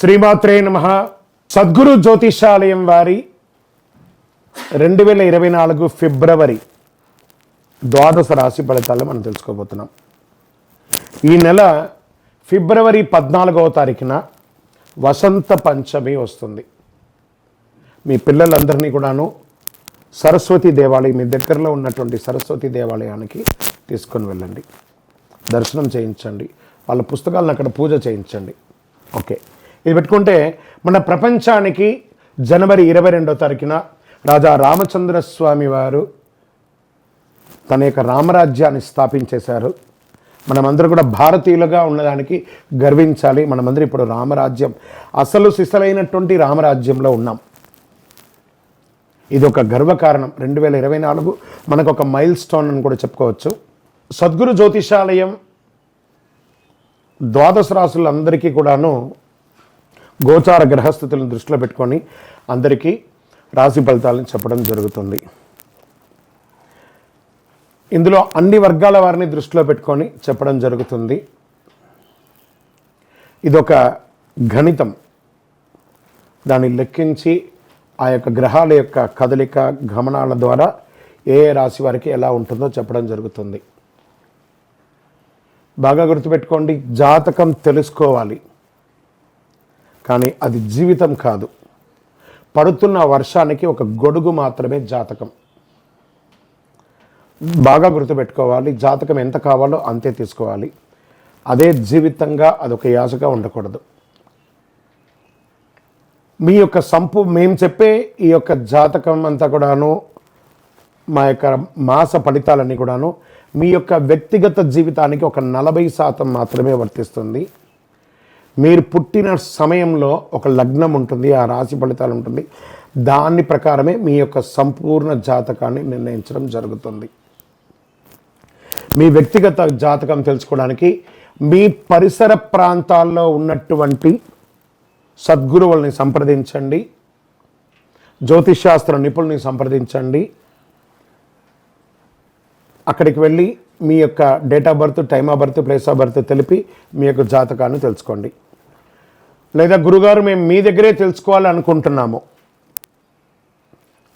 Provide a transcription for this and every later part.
శ్రీమాత్రే నమ. సద్గురు జ్యోతిషాలయం వారి రెండు వేల ఇరవై నాలుగు ఫిబ్రవరి ద్వాదశ రాశి ఫలితాలు మనం తెలుసుకోబోతున్నాం. ఈ నెల ఫిబ్రవరి పద్నాలుగవ తారీఖున వసంత పంచమి వస్తుంది. మీ పిల్లలందరినీ కూడాను సరస్వతి దేవాలయం మీ దగ్గరలో ఉన్నటువంటి సరస్వతి దేవాలయానికి తీసుకొని వెళ్ళండి. దర్శనం చేయించండి. వాళ్ళ పుస్తకాలను అక్కడ పూజ చేయించండి. ఓకే. ఇది పెట్టుకుంటే మన ప్రపంచానికి జనవరి ఇరవై రెండో తారీఖున రాజా రామచంద్ర స్వామి వారు తన యొక్క రామరాజ్యాన్ని స్థాపించేశారు. మనమందరూ కూడా భారతీయులుగా ఉన్నదానికి గర్వించాలి. మనమందరం ఇప్పుడు రామరాజ్యం అసలు సిసలైనటువంటి రామరాజ్యంలో ఉన్నాం. ఇది ఒక గర్వకారణం. రెండు వేల ఇరవై నాలుగు మనకు ఒక మైల్ స్టోన్ అని కూడా చెప్పుకోవచ్చు. సద్గురు జ్యోతిషాలయం ద్వాదశ రాసులందరికీ కూడాను గోచార గ్రహస్థితులను దృష్టిలో పెట్టుకొని అందరికీ రాశి ఫలితాలను చెప్పడం జరుగుతుంది. ఇందులో అన్ని వర్గాల వారిని దృష్టిలో పెట్టుకొని చెప్పడం జరుగుతుంది. ఇదొక గణితం. దాన్ని లెక్కించి ఆ యొక్క గ్రహాల యొక్క కదలిక గమనాల ద్వారా ఏ ఏ రాశి వారికి ఎలా ఉంటుందో చెప్పడం జరుగుతుంది. బాగా గుర్తుపెట్టుకోండి జాతకం తెలుసుకోవాలి. కానీ అది జీవితం కాదు. పడుతున్న వర్షానికి ఒక గొడుగు మాత్రమే జాతకం. బాగా గుర్తుపెట్టుకోవాలి జాతకం ఎంత కావాలో అంతే తీసుకోవాలి. అదే జీవితంగా అదొక యాసగా ఉండకూడదు. మీ యొక్క సంపు మేము చెప్పే ఈ యొక్క జాతకం అంతా కూడాను మా యొక్క మాస ఫలితాలన్నీ కూడాను మీ యొక్క వ్యక్తిగత జీవితానికి ఒక నలభై శాతం మాత్రమే వర్తిస్తుంది. మీరు పుట్టిన సమయంలో ఒక లగ్నం ఉంటుంది ఆ రాశి ఫలితాలు ఉంటుంది. దాని ప్రకారమే మీ యొక్క సంపూర్ణ జాతకాన్ని నిర్ణయించడం జరుగుతుంది. మీ వ్యక్తిగత జాతకం తెలుసుకోవడానికి మీ పరిసర ప్రాంతాల్లో ఉన్నటువంటి సద్గురువుల్ని సంప్రదించండి. జ్యోతిషాస్త్ర నిపుణుల్ని సంప్రదించండి. అక్కడికి వెళ్ళి మీ యొక్క date of birth time of birth place of birth తెలిపి మీ యొక్క జాతకాన్ని తెలుసుకోండి. లేదా గురుగారు మేము మీ దగ్గరే తెలుసుకోవాలి అనుకుంటున్నాము.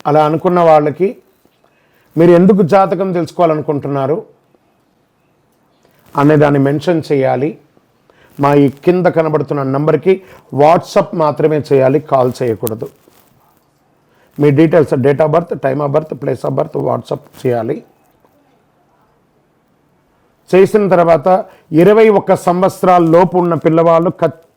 అలా అనుకున్న వాళ్ళకి మీరు ఎందుకు జాతకం తెలుసుకోవాలనుకుంటున్నారు? అనే దాన్ని మెన్షన్ చేయాలి. మా ఈ కింద కనబడుతున్న నెంబర్కి వాట్సప్ మాత్రమే చేయాలి కాల్ చేయకూడదు. మీ details date of birth time of birth place of birth WhatsApp చేయాలి. చేసిన తర్వాత ఇరవై ఒక్క సంవత్సరాల లోపు ఉన్న పిల్లవాళ్ళు ఖచ్చితంగా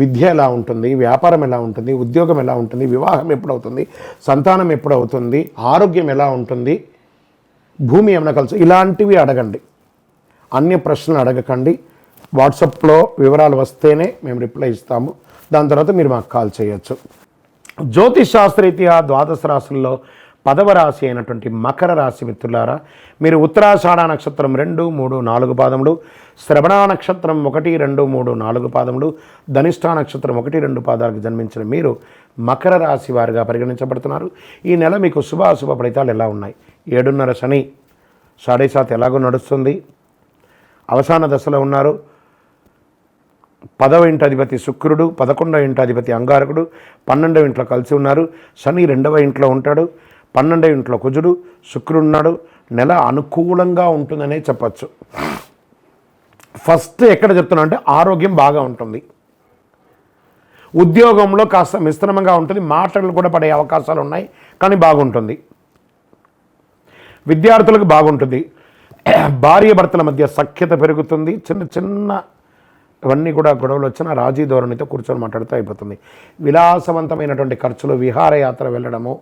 విద్య ఎలా ఉంటుంది వ్యాపారం ఎలా ఉంటుంది ఉద్యోగం ఎలా ఉంటుంది వివాహం ఎప్పుడవుతుంది సంతానం ఎప్పుడవుతుంది ఆరోగ్యం ఎలా ఉంటుంది భూమి ఏమైనా కలిసి ఇలాంటివి అడగండి. అన్ని ప్రశ్నలు అడగకండి. వాట్సాప్లో వివరాలు వస్తేనే మేము రిప్లై ఇస్తాము. దాని తర్వాత మీరు మాకు కాల్ చేయొచ్చు. జ్యోతిష్ శాస్త్రరీత్యా ద్వాదశ రాశుల్లో పదవ రాశి అయినటువంటి మకర రాశి మిత్రులారా మీరు ఉత్తరాషాఢ నక్షత్రం రెండు మూడు నాలుగు పాదములు శ్రవణ నక్షత్రం ఒకటి రెండు మూడు నాలుగు పాదములు ధనిష్ఠా నక్షత్రం ఒకటి రెండు పాదాలకు జన్మించిన మీరు మకర రాశి వారిగా పరిగణించబడుతున్నారు. ఈ నెల మీకు శుభ అశుభ ఫలితాలు ఎలా ఉన్నాయి? ఏడున్నర శని సాడే సాత్ ఎలాగో నడుస్తుంది. అవసాన దశలో ఉన్నారు. పదవ ఇంటి అధిపతి శుక్రుడు పదకొండవ ఇంటి అధిపతి అంగారకుడు పన్నెండవ ఇంట్లో కలిసి ఉన్నారు. శని రెండవ ఇంట్లో ఉంటాడు. పన్నెండవ ఇంట్లో కుజుడు శుక్రుడున్నాడు. నెల అనుకూలంగా ఉంటుందనే చెప్పచ్చు. ఫస్ట్ ఎక్కడ చెప్తున్నా అంటే ఆరోగ్యం బాగా ఉంటుంది. ఉద్యోగంలో కాస్త మిశ్రమంగా ఉంటుంది. మాటలు కూడా పడే అవకాశాలు ఉన్నాయి కానీ బాగుంటుంది. విద్యార్థులకు బాగుంటుంది. భార్య భర్తల మధ్య సఖ్యత పెరుగుతుంది. చిన్న చిన్న ఇవన్నీ కూడా గొడవలు వచ్చిన రాజీ ధోరణితో కూర్చొని మాట్లాడుతూ అయిపోతుంది. విలాసవంతమైనటువంటి ఖర్చులు విహారయాత్ర వెళ్ళడము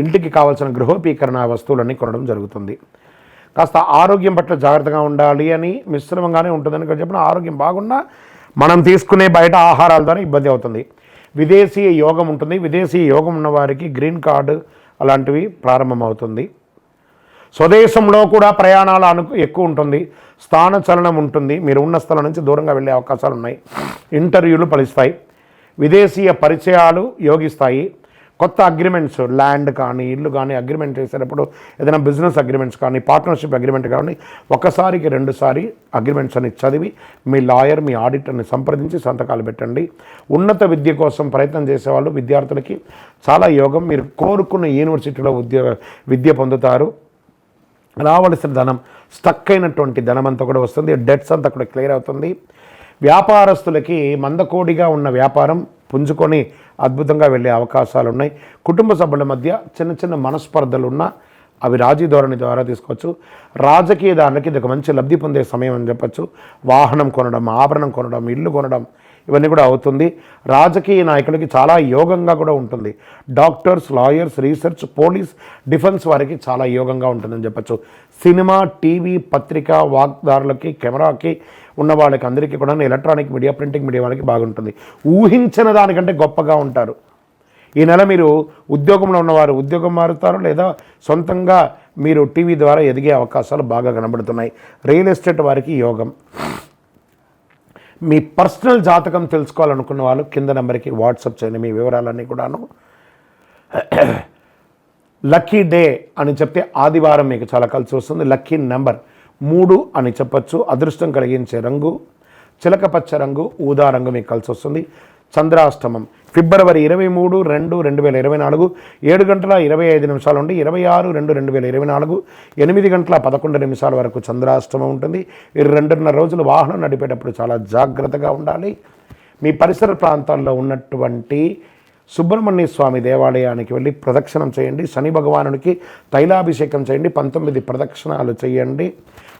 ఇంటికి కావాల్సిన గృహోపీకరణ వస్తువులన్నీ కొనడం జరుగుతుంది. కాస్త ఆరోగ్యం పట్ల జాగ్రత్తగా ఉండాలి అని మిశ్రమంగానే ఉంటుందని కూడా చెప్పిన ఆరోగ్యం బాగున్నా మనం తీసుకునే బయట ఆహారాల ద్వారా ఇబ్బంది అవుతుంది. విదేశీయ యోగం ఉంటుంది. విదేశీ యోగం ఉన్న వారికి గ్రీన్ కార్డు అలాంటివి ప్రారంభమవుతుంది. స్వదేశంలో కూడా ప్రయాణాలు అను ఎక్కువ ఉంటుంది. స్థాన చలనం ఉంటుంది. మీరు ఉన్న స్థలం నుంచి దూరంగా వెళ్ళే అవకాశాలు ఉన్నాయి. ఇంటర్వ్యూలు ఫలిస్తాయి. విదేశీయ పరిచయాలు యోగిస్తాయి. కొత్త అగ్రిమెంట్స్ ల్యాండ్ కానీ ఇల్లు కానీ అగ్రిమెంట్ చేసేటప్పుడు ఏదైనా బిజినెస్ అగ్రిమెంట్స్ కానీ పార్ట్నర్షిప్ అగ్రిమెంట్ కానీ ఒకసారికి రెండుసారి అగ్రిమెంట్స్ అని చదివి మీ లాయర్ మీ ఆడిటర్ని సంప్రదించి సంతకాలు పెట్టండి. ఉన్నత విద్య కోసం ప్రయత్నం చేసేవాళ్ళు విద్యార్థులకి చాలా యోగం. మీరు కోరుకున్న యూనివర్సిటీలో ఉద్యోగ విద్య పొందుతారు. రావలసిన ధనం స్టక్ అయినటువంటి ధనం అంతా కూడా వస్తుంది. డెట్స్ అంతా కూడా క్లియర్ అవుతుంది. వ్యాపారస్తులకి మందకోడిగా ఉన్న వ్యాపారం పుంజుకొని అద్భుతంగా వెళ్ళే అవకాశాలు ఉన్నాయి కుటుంబ సభ్యుల మధ్య చిన్న చిన్న మనస్పర్ధలు ఉన్నా అవి రాజీ ధోరణి ద్వారా తీసుకోవచ్చు. రాజకీయ దానికి ఇది ఒక మంచి లబ్ధి పొందే సమయం అని చెప్పచ్చు. వాహనం కొనడం ఆభరణం కొనడం ఇల్లు కొనడం ఇవన్నీ కూడా అవుతుంది. రాజకీయ నాయకులకి చాలా యోగంగా కూడా ఉంటుంది. Doctors lawyers research police defence వారికి చాలా యోగంగా ఉంటుందని చెప్పచ్చు. సినిమా టీవీ పత్రిక వాగ్దారులకి కెమెరాకి ఉన్న వాళ్ళకి అందరికీ కూడా ఎలక్ట్రానిక్ మీడియా ప్రింటింగ్ మీడియా వాళ్ళకి బాగుంటుంది. ఊహించిన దానికంటే గొప్పగా ఉంటారు. ఈ నెల మీరు ఉద్యోగంలో ఉన్నవారు ఉద్యోగం మారుతారు లేదా సొంతంగా మీరు టీవీ ద్వారా ఎదిగే అవకాశాలు బాగా కనబడుతున్నాయి. రియల్ ఎస్టేట్ వారికి యోగం. మీ పర్సనల్ జాతకం తెలుసుకోవాలనుకున్న వాళ్ళు కింద నెంబర్కి వాట్సాప్ చేయండి మీ వివరాలన్నీ కూడాను. లక్కీ డే అని చెప్తే ఆదివారం మీకు చాలా కలిసి వస్తుంది. లక్కీ నెంబర్ మూడు అని చెప్పచ్చు. అదృష్టం కలిగించే రంగు చిలక పచ్చ రంగు ఊదా రంగు మీకు కలిసి వస్తుంది. చంద్రాష్టమం. ఫిబ్రవరి ఇరవై మూడు రెండు రెండు వేల ఇరవై నాలుగు ఏడు గంటల ఇరవై ఐదు నిమిషాల నుండి ఇరవై ఆరు రెండు రెండు వేల ఇరవై నాలుగు ఎనిమిది గంటల పదకొండు నిమిషాల వరకు చంద్రాష్టమం ఉంటుంది. ఈ రెండున్నర రోజులు వాహనం నడిపేటప్పుడు చాలా జాగ్రత్తగా ఉండాలి. మీ పరిసర ప్రాంతాల్లో ఉన్నటువంటి సుబ్రహ్మణ్య స్వామి దేవాలయానికి వెళ్ళి ప్రదక్షిణం చేయండి. శని భగవానుడికి తైలాభిషేకం చేయండి. పంతొమ్మిది ప్రదక్షిణాలు చేయండి.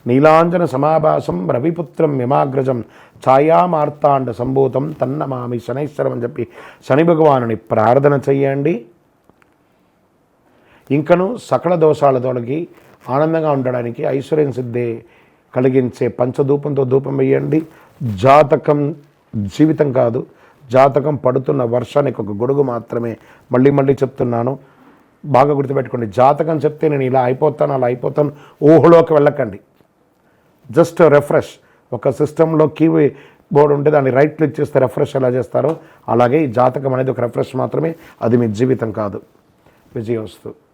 నీలాంజన సమాభాసం రవిపుత్రం మిమాగ్రజం ఛాయామార్తాండ సంభూతం తన్నమామి శనైశ్వరం అని చెప్పి శని భగవానుని ప్రార్థన చేయండి. ఇంకను సకల దోషాల తొలగి ఆనందంగా ఉండడానికి ఐశ్వర్యం సిద్ధి కలిగించే పంచధూపంతో ధూపం వేయండి. జాతకం జీవితం కాదు. జాతకం పడుతున్న వర్షానికి ఒక గొడుగు మాత్రమే. మళ్ళీ మళ్ళీ చెప్తున్నాను బాగా గుర్తుపెట్టుకోండి జాతకం చెప్తే నేను ఇలా అయిపోతాను అలా అయిపోతాను ఊహలోకి వెళ్ళకండి. Just refresh. ఒక సిస్టంలో కీ బోర్డు ఉంటే దాన్ని రైట్ క్లిక్ చేస్తే రిఫ్రెష్ ఎలా చేస్తారో అలాగే ఈ జాతకం అనేది ఒక రిఫ్రెష్ మాత్రమే అది మీ జీవితం కాదు. విజయవస్తు.